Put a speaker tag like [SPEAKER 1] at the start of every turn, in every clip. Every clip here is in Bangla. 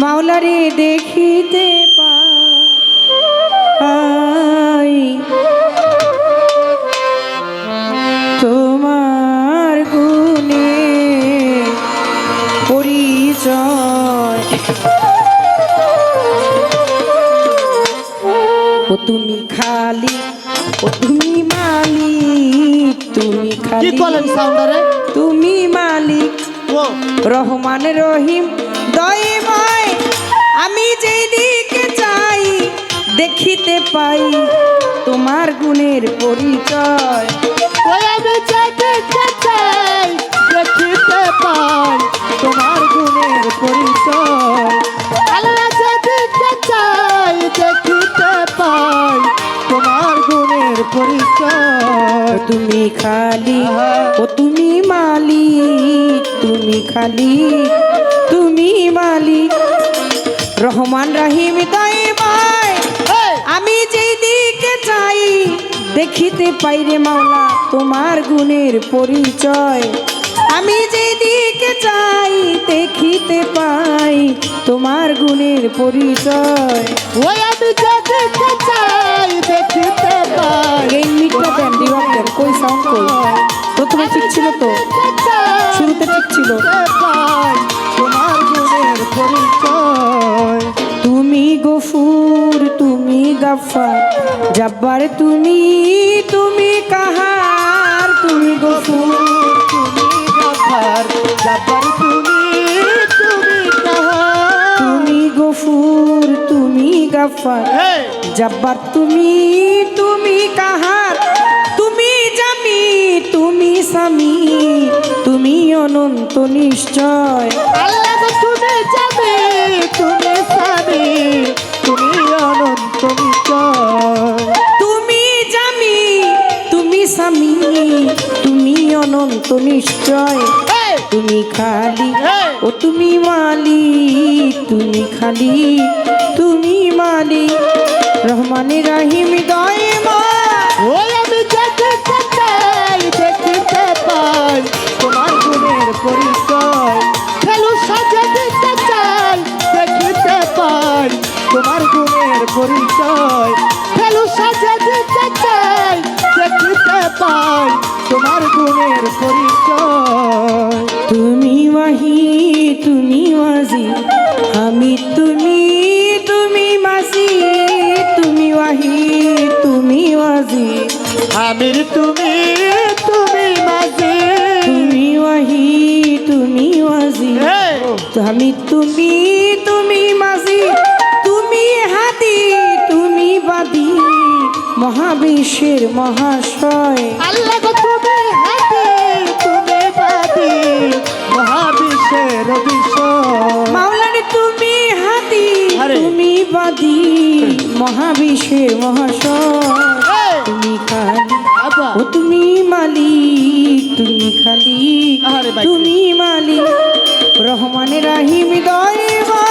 [SPEAKER 1] মাওলারে দেখিতে পাই। তোমার গুণে পরিচয়। ও তুমি খালি ও তুমি মালিক তুমি খালি। তুমি মালিক রহমান রহিম। দয়ময় আমি যেই দিকে চাই দেখিতে পাই তোমার গুণের পরিচয়।
[SPEAKER 2] আমি যেদিকে চাই দেখিতে পাই তোমার গুণের পরিচয়। আল্লাহ যেদিকে চাই দেখিতে পাই তোমার গুণের পরিচয়।
[SPEAKER 1] তুমি খালি ও তুমি মালিক তুমি খালি। তুমি মালিক। রহমান রাহিম তাই
[SPEAKER 2] এই,
[SPEAKER 1] আমি যেই দিকে চাই দেখিতে পাই রে মাওলা তোমার গুণের পরিচয়। আমি যেই দিকে চাই দেখিতে পাই তোমার গুণের পরিচয়।
[SPEAKER 2] ওই আমি যেদিকে চাই দেখিতে পাই
[SPEAKER 1] এই মিটটা দেন দেন কই সাউন্ড কই? প্রথমে ঠিক ছিল তো? শুরুতে ঠিক ছিল। জব্বার তুমি তুমি কাহার? তুমি গফুর
[SPEAKER 2] তুমি গাফার জাবার তুমি তুমি কাহার?
[SPEAKER 1] তুমি গফুর তুমি গাফার। জব্বার তুমি তুমি কাহার? তুমি জামি তুমি স্বামী। তুমি অনন্ত নিশ্চয়।
[SPEAKER 2] আল্লাহ তুমি যাবে তুমি নিশ্চয়।
[SPEAKER 1] তুমি খালি ও তুমি মালিক তুমি খালি তুমি মালিক। রহমান রাহিম
[SPEAKER 2] আমি দেখিতে পাই তোমার গুণের পরিচয়। ফেলু সাজে দিতে চাই দেখিতে পাই তোমার গুণের পরিচয়। ফেলু সাজে দিতে চাই দেখিতে পাই তোমার গুণের পরিচয়। আমির তুমি তুমি মাঝে।
[SPEAKER 1] তুমি ওয়াহি তুমি ওয়াজি। আমি তুমি তুমি মাঝি। তুমি হাতি তুমি বাদি। মহাবিশ্বের মহাশয়।
[SPEAKER 2] আল্লাহ তুমি হাতে তুমি বাদী। মহাবিশ্বের বিষয়।
[SPEAKER 1] মাওলারে তুমি হাতি তুমি বাদি। মহাবিশ্বের মহাশয়। খালি ও তুমি মালিক তুমি খালি। তুমি মালিক রহমান রাহিম দয়বা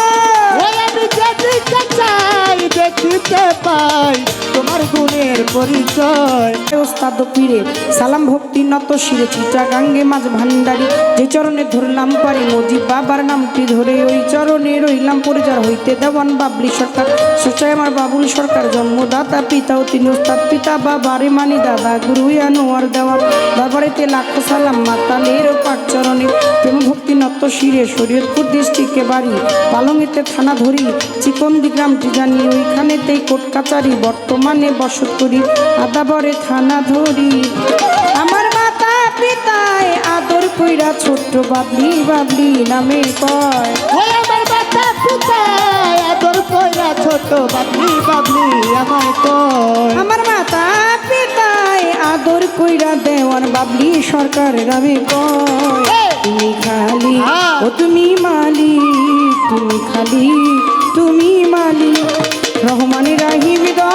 [SPEAKER 2] দেখতে পাই তোমার গুণের পরিচয়।
[SPEAKER 1] ওস্তাদ পীরে সালাম ভক্তি নত শিরে চিত্রা গাঙ্গে মাঝ ভান্ডারি যে চরণে ধরলাম পারি মজিব বাবার নামটি ধরে, ওই চরণে রইলাম পরিচার হইতে দেওয়ান বাবলি সরকার। সোচাই আমার বাবুল সরকার, জন্মদাতা, পিতা তিনি ওস্তাদ পিতা, বাবারে মানি দাদা, গুরু আনোয়ার দেওয়ার বাবারেতে লাখো সালাম মাতালের পাক চরণে। প্রেম ভক্তি নত শিরে শরীয়তপুর ডিস্ট্রিক্টে বাড়ি। পালংয়েতে থানা ধরি, চিকন্দি গ্রামটি জানি, ওইখানেতেই কোর্ট কাচারি বর্তমানে বসত করি আদাবরে থানা ধরি। আমার মাতা পিতায় আদর কইরা ছোট্ট বাবলি বাবলি নামে কয়।
[SPEAKER 2] আমার মাতা পিতা আদর কইরা ছোট বাবলি বাবলি আমার কয়।
[SPEAKER 1] আমার মাতা পিতায় আদর কইরা দেওয়ান বাবলি সরকার নামে কয়। তুমি খালি ও তুমি মালিক তুমি খালি তুমি মালিক। রহমান রাহিম দয়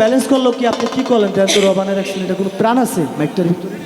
[SPEAKER 2] ব্যালেন্স করল কি? আপনি কি করলেন? তো রবানের এটা কোনো প্রাণ আছে? মাইকটার ভিতরে?